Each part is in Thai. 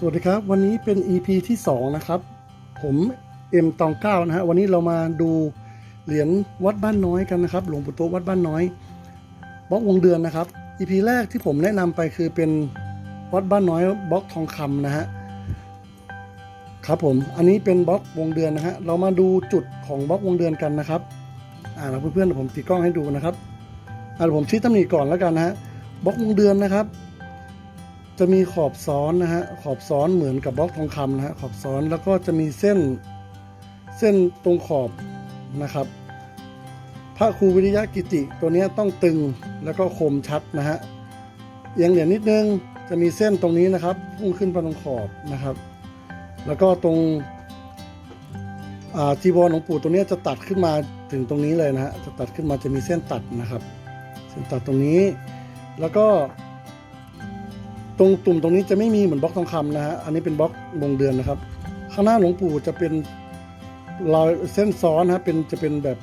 สวัสดีครับ วันนี้เป็น EP ที่ 2 นะครับ ผมเอ็มตองเก้านะฮะวันนี้เรามาดูเหรียญวัดบ้านน้อยกันนะครับ หลวงปู่โตวัดบ้านน้อยบล็อกวงเดือนนะครับ EP แรกที่ผมแนะนำไปคือเป็นวัดบ้านน้อยบล็อกทองคำนะฮะครับผมอันนี้เป็นบล็อกวงเดือนนะฮะเรามาดูจุดของบล็อกวงเดือนกันนะครับอ่าเพื่อนๆผมติดกล้องให้ดูนะครับอ่าผมชี้ตำหนิก่อนแล้วกันนะฮะบล็อกวงเดือนนะครับ จะมีขอบซ้อนนะฮะขอบซ้อนเหมือนกับบล็อกทองคำนะฮะขอบซ้อนแล้วก็จะมีเส้นเส้นตรงขอบนะครับ พระครูวิริยะกิติตัวนี้ต้องตึงแล้วก็คมชัดนะฮะเอียงเหรียญนิดนึงจะมีเส้นตรงนี้นะครับพุ่งขึ้นไปตรงขอบนะครับ แล้วก็ตรงจีวรหลวงปู่ตัวนี้จะตัดขึ้นมาถึงตรงนี้เลยนะฮะจะตัดขึ้นมาจะมีเส้นตัดนะครับ เส้นตัดตรงนี้ แล้วก็ ตรงตุ่มตรงนี้จะไม่มีเหมือนบล็อกทองคำนะฮะ อันนี้เป็นบล็อกวงเดือนนะครับ ข้างหน้าหลวงปู่จะเป็นรอยเส้นซ้อนนะฮะ เป็นจะเป็นแบบ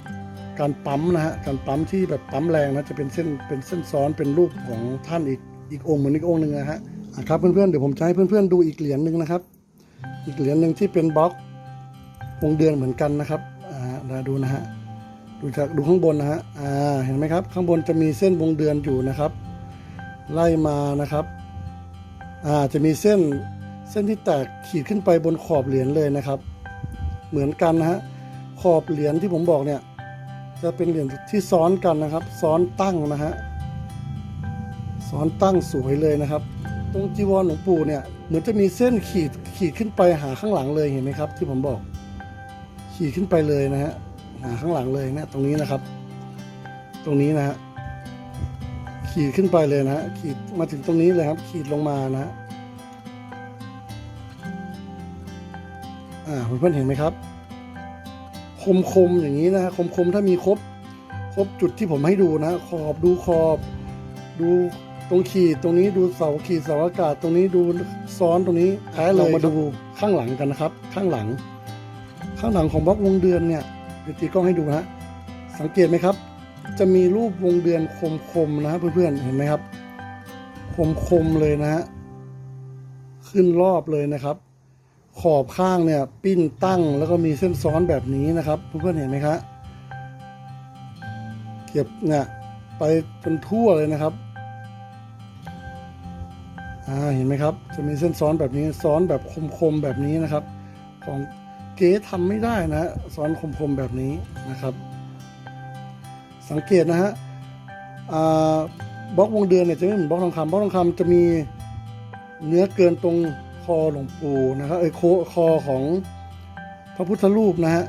การปั๊มนะฮะ การปั๊มที่แบบปั๊มแรงนะ จะเป็นเส้นเป็นเส้นซ้อนเป็นรูปของท่านอีกอีกองค์เหมือนอีกองค์หนึ่งนะฮะครับเพื่อนๆเดี๋ยวผมจะให้เพื่อนๆดูอีกเหรียญหนึ่งนะครับ อีกเหรียญหนึ่งที่เป็นบล็อกวงเดือนเหมือนกันนะครับอ่าเดี๋ยวดูนะฮะดูจากดูข้างบนนะฮะอ่าเห็นไหมครับ ข้างบนจะมีเส้นวงเดือนอยู่นะครับ ไล่มานะครับ จะมีเส้นเส้นที่แตกขีดขึ้นไปบนขอบเหรียญเลยนะครับ เหมือนกันนะฮะขอบเหรียญที่ผมบอกเนี่ยจะเป็นเหรียญที่ซ้อนกันนะครับ ซ้อนตั้งนะฮะซ้อนตั้งสวยเลยนะครับ ตรงจีวรหลวงปู่เนี่ยเหมือนจะมีเส้นขีดขีดขึ้นไปหาข้างหลังเลยเห็นไหมครับ ที่ผมบอก ขีดขึ้นไปเลยนะฮะหาข้างหลังเลยเนะตรงนี้นะครับ ตรงนี้นะฮะ ขีดขึ้นไปเลยนะฮะขีดมาถึงตรงนี้เลยครับ ขีดลงมานะฮะอ่าเพื่อนๆเห็นไหมครับ คมคมๆอย่างนี้นะฮะคมคมๆถ้ามีครบครบจุดที่ผมให้ดูนะ ขอบดูขอบ ดูตรงขีดตรงนี้ดูเสาขีดเสาอากาศตรงนี้ดูซ้อนตรงนี้แท้เลยมาดูข้างหลังกันนะครับ ข้างหลัง ข้างหลังของบล็อกวงเดือนเนี่ยเดี๋ยวตีกล้องให้ดูนะฮะสังเกตไหมครับ จะมีรูปวงเดือนคมๆนะฮะเพื่อนๆเห็นไหมครับ คมๆเลยนะฮะขึ้นรอบเลยนะครับ ขอบข้างเนี่ยปิ้นตั้งแล้วก็มีเส้นซ้อนแบบนี้นะครับเพื่อนๆเห็นไหมครับเก็บเนี่ยไปจนทั่วเลยนะครับอ่าเห็นไหมครับ จะมีเส้นซ้อนแบบนี้ซ้อนแบบคมๆแบบนี้นะครับ ของเก๋ทำไม่ได้นะฮะซ้อนคมๆแบบนี้นะครับ สังเกตนะฮะบล็อกวงเดือนเนี่ยจะไม่เหมือนบล็อกทองคำบล็อกทองคำจะมีเนื้อเกินตรงคอหลวงปู่นะครับเอยโคคอของพระพุทธรูปนะฮะ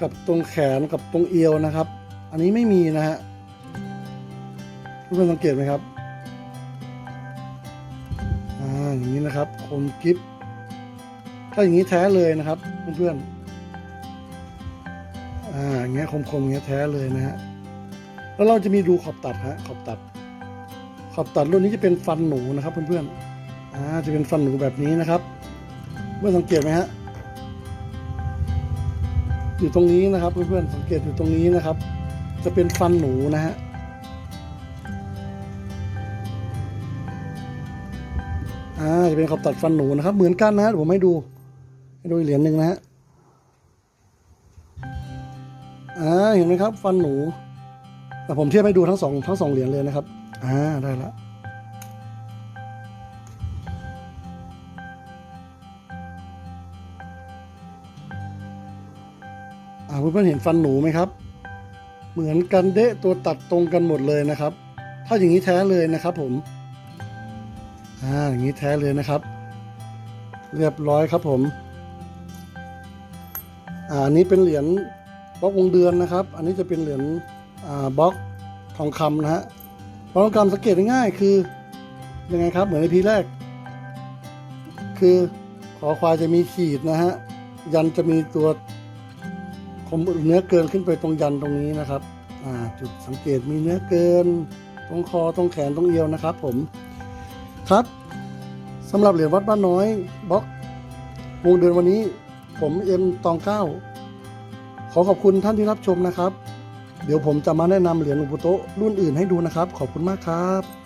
กับตรงแขนกับตรงเอวนะครับ อันนี้ไม่มีนะฮะทุกคนสังเกตไหมครับอ่าอย่างนี้นะครับคมกิฟถ้าอย่างนี้แท้เลยนะครับเพื่อนๆอ่าอย่างเงี้ยคมๆอย่างเงี้ยแท้เลยนะฮะ แล้วเราจะมีดูขอบตัดฮะขอบตัด ขอบตัดรุ่นนี้จะเป็นฟันหนูนะครับเพื่อนๆอ่าจะเป็นฟันหนูแบบนี้นะครับเพื่อนสังเกตไหมฮะอยู่ตรงนี้นะครับเพื่อนๆสังเกตอยู่ตรงนี้นะครับ จะเป็นฟันหนูนะฮะอ่าจะเป็นขอบตัดฟันหนูนะครับ เหมือนกันนะฮะผมให้ดูให้ดูเหรียญหนึ่งนะฮะอ่าเห็นไหมครับ ฟันหนู แต่ผมเทียบให้ดูทั้งสองทั้งสองเหรียญเลยนะครับ อ่าได้ละอ่าเพื่อนๆเห็นฟันหนูไหมครับ เหมือนกันเดะตัวตัดตรงกันหมดเลยนะครับ ถ้าอย่างนี้แท้เลยนะครับผม อ่าอย่างนี้แท้เลยนะครับ เรียบร้อยครับผม อ่าอันนี้เป็นเหรียญบล็อกวงเดือนนะครับ อันนี้จะเป็นเหรียญอ่า บล็อกทองคำนะฮะบล็อกทองคำสังเกตง่ายคือยังไงครับ เหมือนในพีแรก คือขอควายจะมีขีดนะฮะยันจะมีตัวคมเนื้อเกินขึ้นไปตรงยันตรงนี้นะครับจุดสังเกตมีเนื้อเกิน ตรงคอตรงแขนตรงเอวนะครับ ผมครับสำหรับเหรียญวัดบ้านน้อยบล็อกวงเดือนวันนี้ ผมเอ็มตองเก้าขอขอบคุณท่านที่รับชมนะครับ เดี๋ยวผมจะมาแนะนำเหรียญหลวงปู่โตรุ่นอื่นให้ดูนะครับ ขอบคุณมากครับ